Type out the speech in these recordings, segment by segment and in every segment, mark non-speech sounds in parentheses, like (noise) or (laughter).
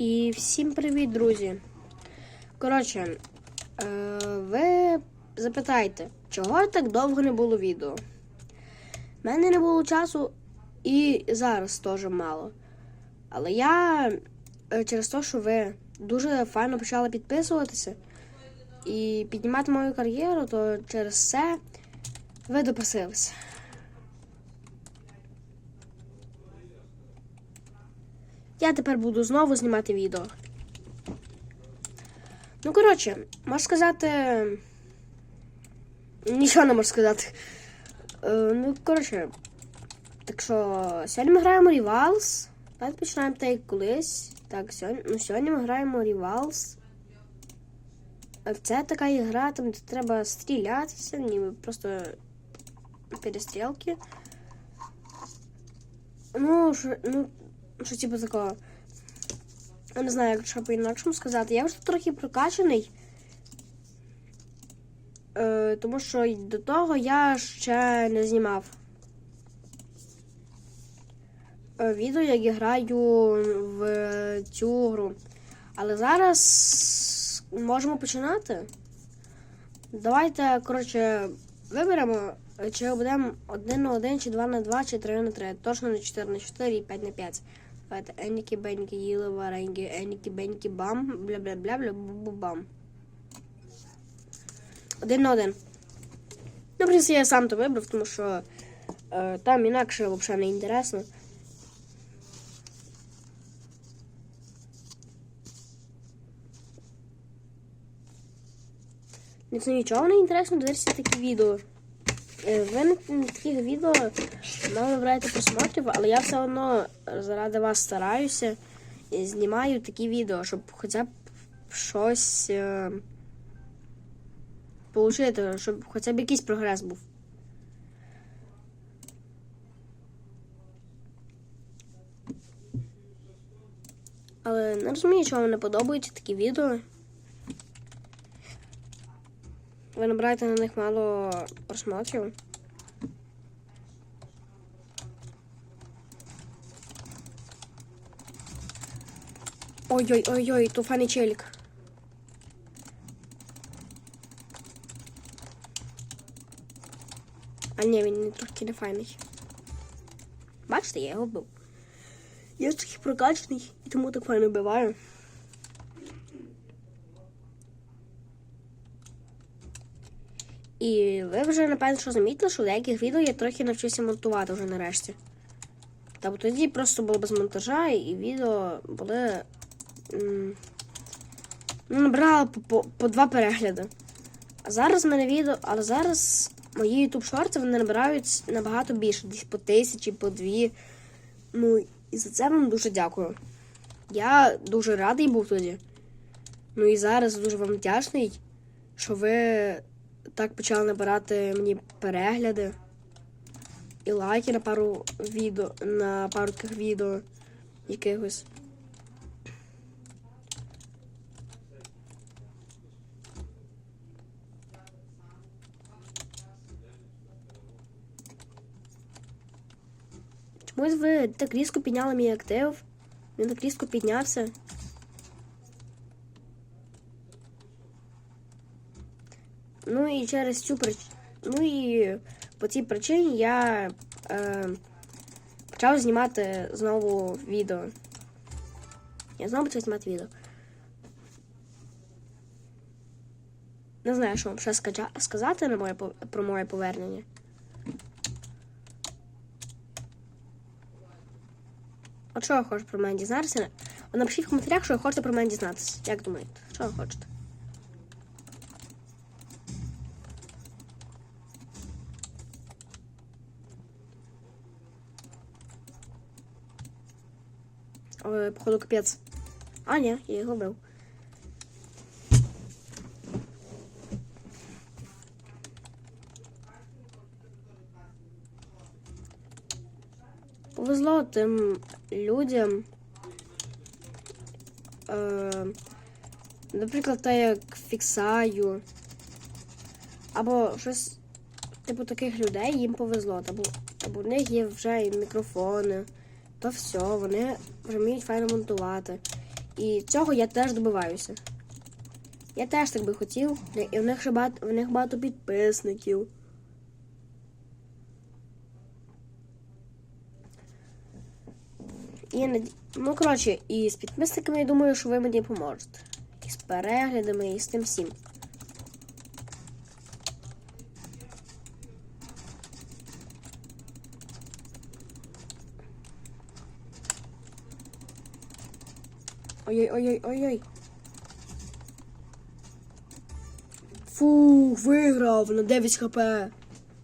І всім привіт, друзі. Коротше, е, ви запитаєте, чого так довго не було відео? У мене не було часу і зараз теж мало. Але я е, через те, що ви дуже файно почали підписуватися і піднімати мою кар'єру, то через це ви допросилися. Я тепер буду знову знімати відео. Ну, коротше, можу сказати. Нічого не можу сказати. Е, ну, коротше. Так що, сьогодні ми граємо Rivals. Давайте починаємо так як колись. Так, сьогодні, ну, сьогодні ми граємо Rivals. Е, Це така ігра, там де треба стрілятися, ніби просто перестрілки. Ну, ну, що типу такого. Я не знаю, як що по-інакшому сказати. Я вже трохи прокачаний. Е, тому що до того я ще не знімав. е, Відео, як я граю в цю гру. Але зараз можемо починати. Давайте, коротше, виберемо, чи будемо 1 на 1, чи 2 на 2, чи 3 на 3. Точно не 4 на 4 і 5 на 5. Давайте еніки, беньки, їли, вареньки, еніки, беньки, бам, бля-бля-бля-бля, бу-бу-бам. Один на один. Ну, в принципі, я сам то вибрав, тому що е, там інакше взагалі не інтересно. Якщо нічого не інтересно, дивіться такі відео. Е, Ви на на таких відео мало набираєте просмотрів, але я все одно заради вас стараюся і знімаю такі відео, щоб хоча б щось е, отримати, щоб хоча б якийсь прогрес був. Але не розумію, чому не подобаються такі відео. Ви набираєте на них мало просмотрів. Ой-ой-ой-ой, то фаний челік. А ні, він не трохи не файний. Бачите, я його вбив. Я трохи прокачаний і тому так файно вбиваю. Ви вже, напевно, що замітили, що в деяких відео я трохи навчився монтувати вже нарешті. Та тоді просто було без монтажа, і відео були. Ну, набрали по, по, по два перегляди. А зараз в мене відео, але зараз мої YouTube шорти вони набирають набагато більше, десь по тисячі, по дві. Ну, і за це вам дуже дякую. Я дуже радий був тоді. Ну і зараз дуже вам вдячний, що ви так почали набирати мені перегляди і лайки на пару відео, на пару таких відео якихось. Чомусь ви так різко підняли мій актив. Він так різко піднявся. Ну і через цю прич... Ну і по цій причині я е, почав знімати знову відео. Я знову почав знімати відео. Не знаю, що вам ще сказати на моє, про моє повернення. От що ви хочете про мене дізнатися? Напишіть в коментарях, що ви хочете про мене дізнатися. Як думаєте? Що ви хочете? Походу капець. А, ні, я його вбив. Повезло тим людям. Е, наприклад, те, як фіксаю. Або щось типу таких людей їм повезло. Або, або в них є вже і мікрофони, то все, вони вже вміють файно монтувати. І цього я теж добиваюся. Я теж так би хотів. І в них ще багато, в них багато підписників. І ну, коротше, і з підписниками я думаю, що ви мені поможете. І з переглядами, і з тим всім. Ой-ой-ой-ой-ой. Фу, виграв на 9 хп.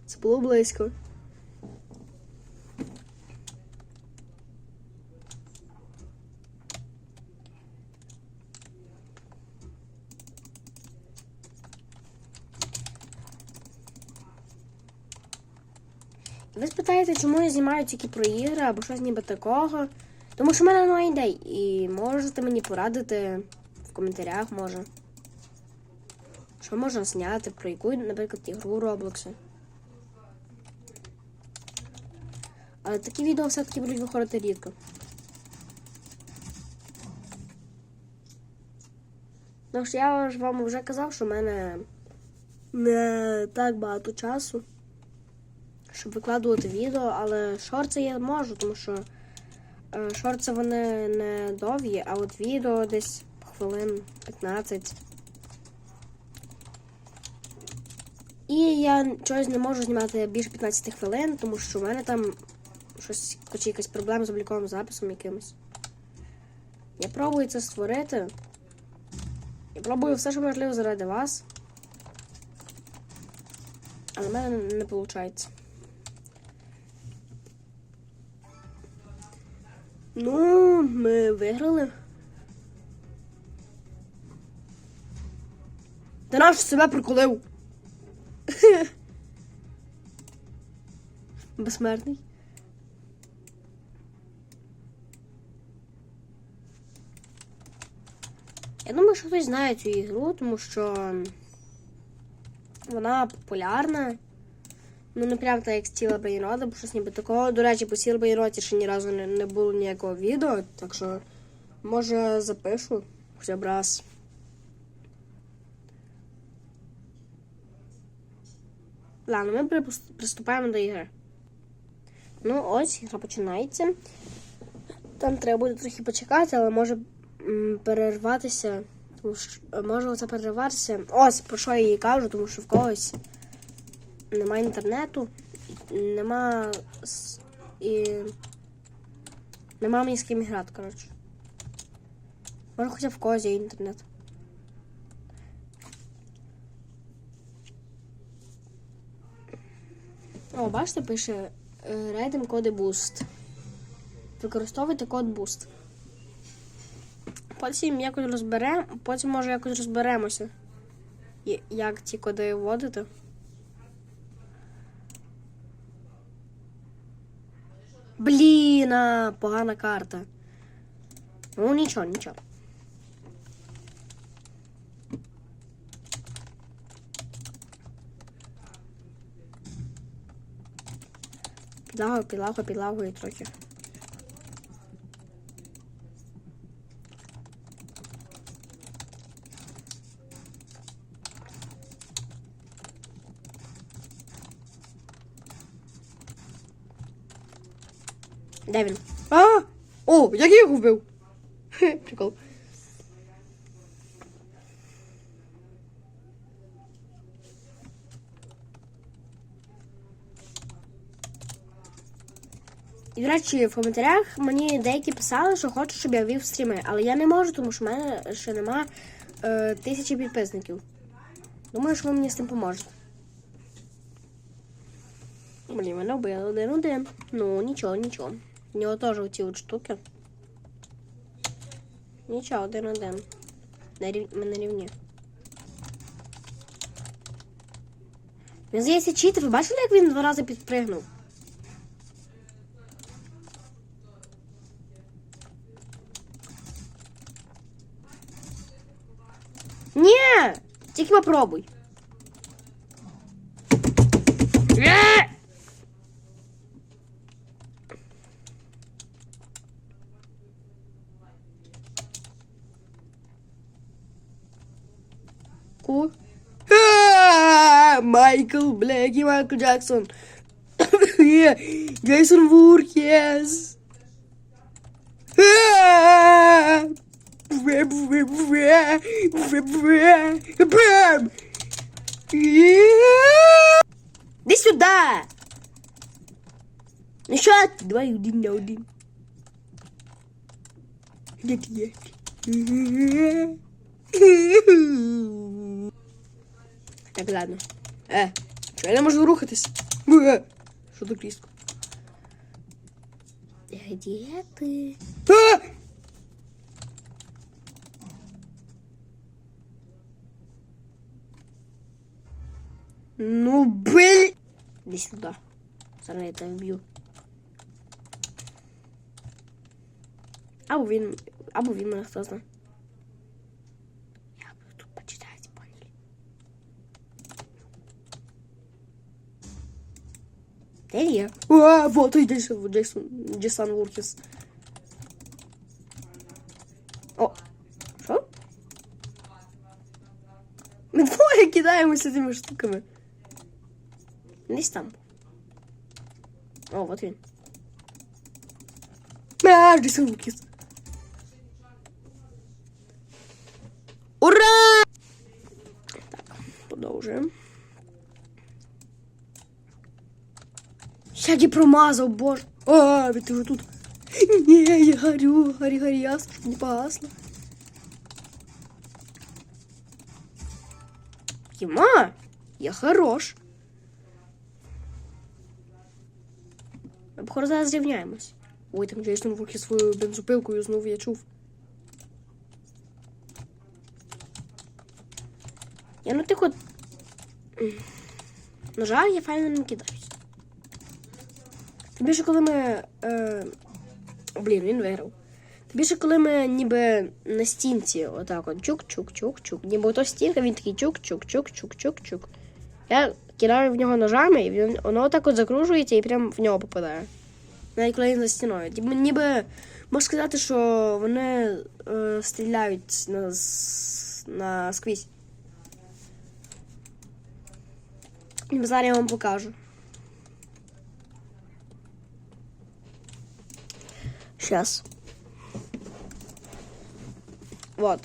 Це було близько. Ви спитаєте, чому я знімаю тільки про ігри або щось ніби такого. Тому що в мене немає ідей. І можете мені порадити в коментарях, може. Що можна зняти, про яку, наприклад, ігру Роблокси. Але такі відео все-таки будуть виходити рідко. Тому що я ж вам вже казав, що в мене не так багато часу, щоб викладувати відео, але шорти я можу, тому що шорти вони не довгі, а от відео десь хвилин 15. І я чогось не можу знімати більше 15 хвилин, тому що в мене там щось чи якась проблема з обліковим записом якимось. Я пробую це створити. Я пробую все, що можливо заради вас. Але в мене не виходить. Ну, ми виграли. Ти наш себе приколив. (laughs) Безсмертний. Я думаю, що хтось знає цю ігру, тому що вона популярна. Ну, не прям так, як Стіла Бейрода, бо щось ніби такого. До речі, по Стіла Бейроті ще ні разу не, не було ніякого відео, так що може запишу хоча б раз. Ладно, ми приступаємо до ігри. Ну, ось, гра починається. Там треба буде трохи почекати, але може перерватися. Тому що може оце перерватися. Ось про що я їй кажу, тому що в когось немає інтернету, нема і нема мені з ким грати, коротше. Може хоча в є інтернет. О, бачите, пише рейдем коди Boost. Використовуйте код Boost. Потім якось розберемо, потім може якось розберемося, як ці коди вводити. Блін, а, погана карта. Ну нічого, нічого. Підлагаю, підлагаю, підлагаю трохи. Де він? А! О, як я його вбив? Прикол. І, до речі, в коментарях мені деякі писали, що хочуть, щоб я вів стріми, але я не можу, тому що в мене ще нема е, тисячі підписників. Думаю, що ви мені з цим поможете. Блін, мене вбили один-один. Ну, нічого, нічого. У нього теж оці от штуки. Нічого, один-один. На рів... Ми на рівні. Він здається читер. Ви бачили, як він два рази підпригнув? Ні! Тільки попробуй. Пушку. А, Майкл, бля, який Майкл Джексон. Є, Джейсон Вуркес. А, бре, бре, бре, бре, бре, бре. Є. Іди сюди! Ну що ти? Давай один на один. Де ти є? Так, ладно. Е, що я не можу рухатись? Е, Що так різко? Де ти? А! Ну, блин! Иди сюда. Зараз я тебе вб'ю. Або він. Або він мене хто знає. Де є? А, вот і Джейсон, Джейсон, Джейсон Вуркіс. О, що? Ми двоє (laughs) кидаємося цими штуками. Десь там. О, вот він. А, Джейсон Вуркіс. Ура! Так, продовжуємо. Як я промазав, боже. А, ти вже тут. Ні, я горю, горі, горі, ясно, не погасло. Єма, я хорош. Ми походу зараз зрівняємось. Ой, там Джейсон Вуркі свою бензопилкою знову я чув. Я ну тихо. На жаль, я файно не кидаюсь. Тим більше, коли ми. Е... Блін, він виграв. Тим більше, коли ми ніби на стінці, отак от чук-чук-чук-чук. Ніби ото стінка, він такий чук-чук-чук-чук-чук-чук. Я кидаю в нього ножами, і він, воно отак от закружується і прям в нього попадає. Навіть коли він за стіною. Ніби, ніби можна сказати, що вони е, стріляють на, на сквізь. Зараз я вам покажу. Сейчас. Вот.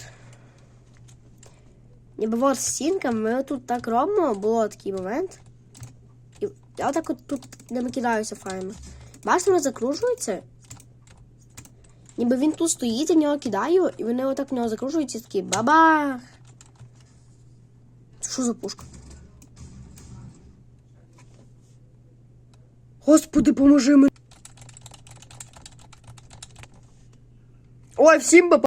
Ніби от стінка, ми тут так робимо, було такий момент. І я отак от тут не накидаюся файно. Бачите, воно закружується. Ніби він тут стоїть, я в нього кидаю, і вони отак в нього закружуються і такі бабах. Що за пушка? Господи, поможи мені. Ой, всім баба.